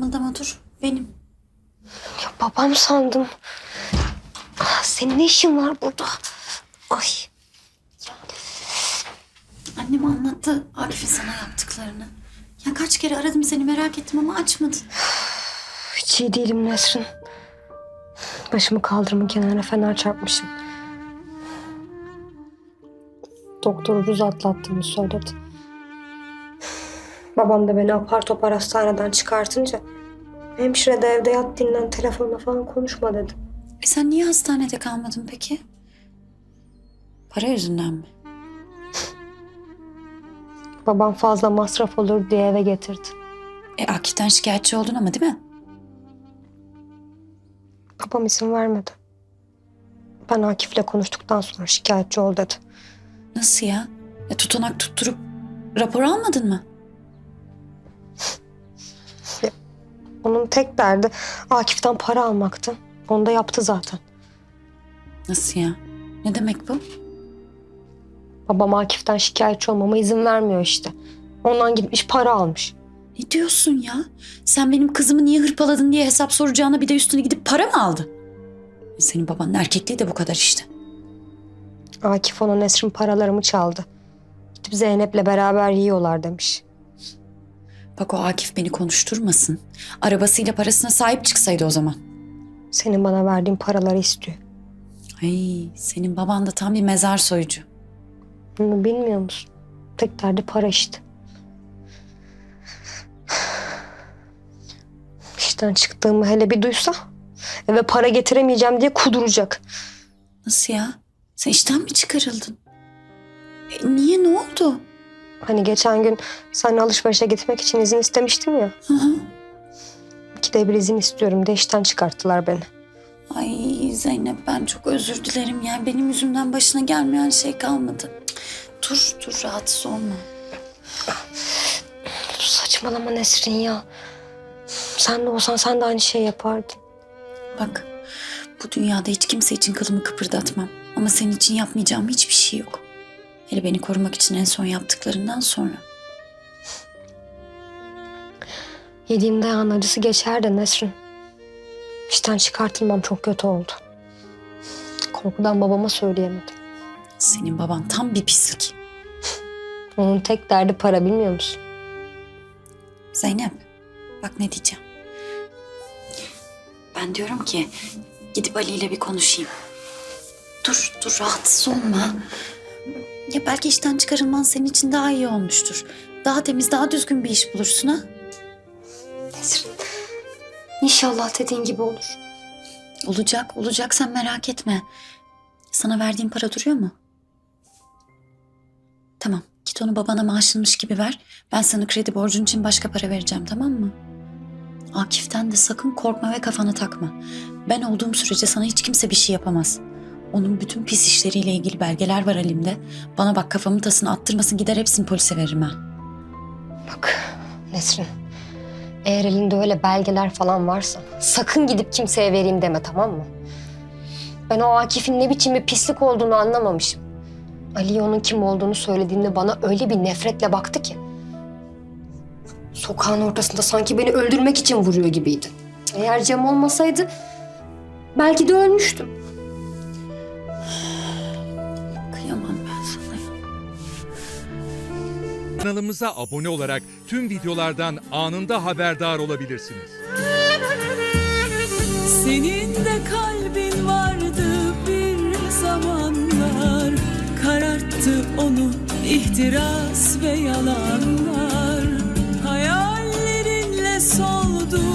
Kımıldama dur. Benim. Ya babam sandım. Ah, Senin ne işin var burada? Ay. Annem anlattı Akif'in sana yaptıklarını. Ya kaç kere aradım seni merak ettim ama açmadın. Hiç iyi değilim Nesrin. Başımı kaldırımın kenarına fener çarpmışım. Doktor ucuz atlattığımı söyledi. Babam da beni apar topar hastaneden çıkartınca hemşire de evde yat dinlen telefonla falan konuşma dedi. E sen niye hastanede kalmadın peki? Para yüzünden mi? Babam fazla masraf olur diye eve getirdi. E Akif'ten şikayetçi oldun ama değil mi? Babam izin vermedi. Ben Akif'le konuştuktan sonra şikayetçi ol dedi. Nasıl ya? E tutanak tutturup rapor almadın mı? Onun tek derdi Akif'ten para almaktı. Onu da yaptı zaten. Nasıl ya? Ne demek bu? Babam Akif'ten şikayetçi olmama izin vermiyor işte. Ondan gitmiş para almış. Ne diyorsun ya? Sen benim kızımı niye hırpaladın diye hesap soracağına bir de üstüne gidip para mı aldı? Senin babanın erkekliği de bu kadar işte. Akif ona Nesrin paralarımı çaldı. Gidip Zeynep'le beraber yiyorlar demiş. Bak o Akif beni konuşturmasın. Arabasıyla parasına sahip çıksaydı o zaman. Senin bana verdiğin paraları istiyor. Ay senin baban da tam bir mezar soyucu. Bunu bilmiyor musun? Tek derdi para işte. İşten çıktığımı hele bir duysa eve para getiremeyeceğim diye kuduracak. Nasıl ya? Sen işten mi çıkarıldın? E, niye ne oldu? Hani geçen gün seninle alışverişe gitmek için izin istemiştim ya. Hı hı. İkide bir izin istiyorum diye işten çıkarttılar beni. Ay Zeynep ben çok özür dilerim. Yani benim yüzümden başına gelmeyen şey kalmadı. Dur dur rahatsız olma. Saçmalama Nesrin ya. Sen de olsan sen de aynı şey yapardın. Bak bu dünyada hiç kimse için kılımı kıpırdatmam. Ama senin için yapmayacağım hiçbir şey yok. Hele beni korumak için en son yaptıklarından sonra. Yediğim dayağın acısı geçer de Nesrin. İşten çıkartılmam çok kötü oldu. Korkudan babama söyleyemedim. Senin baban tam bir pislik. Onun tek derdi para bilmiyor musun? Zeynep bak ne diyeceğim. Ben diyorum ki gidip Ali ile bir konuşayım. Dur dur rahatsız olma. Ya belki işten çıkarılman senin için daha iyi olmuştur. Daha temiz, daha düzgün bir iş bulursun ha. Nesrin. İnşallah dediğin gibi olur. Olacak, olacak sen merak etme. Sana verdiğim para duruyor mu? Tamam, git onu babana maaşınmış gibi ver. Ben sana kredi borcun için başka para vereceğim, tamam mı? Akif'ten de sakın korkma ve kafana takma. Ben olduğum sürece sana hiç kimse bir şey yapamaz. Onun bütün pis işleriyle ilgili belgeler var elimde. Bana bak kafamın tasını attırmasın gider hepsini polise veririm ha. Bak Nesrin. Eğer elinde öyle belgeler falan varsa sakın gidip kimseye vereyim deme tamam mı? Ben o Akif'in ne biçim bir pislik olduğunu anlamamışım. Ali onun kim olduğunu söylediğinde bana öyle bir nefretle baktı ki. Sokağın ortasında sanki beni öldürmek için vuruyor gibiydi. Eğer Cem olmasaydı belki de ölmüştüm. kıyamam ben sana. Kanalımıza abone olarak tüm videolardan anında haberdar olabilirsiniz. Senin de kalbin vardı bir zamanlar Kararttı onu ihtiras ve yalanlar Hayallerinle soldu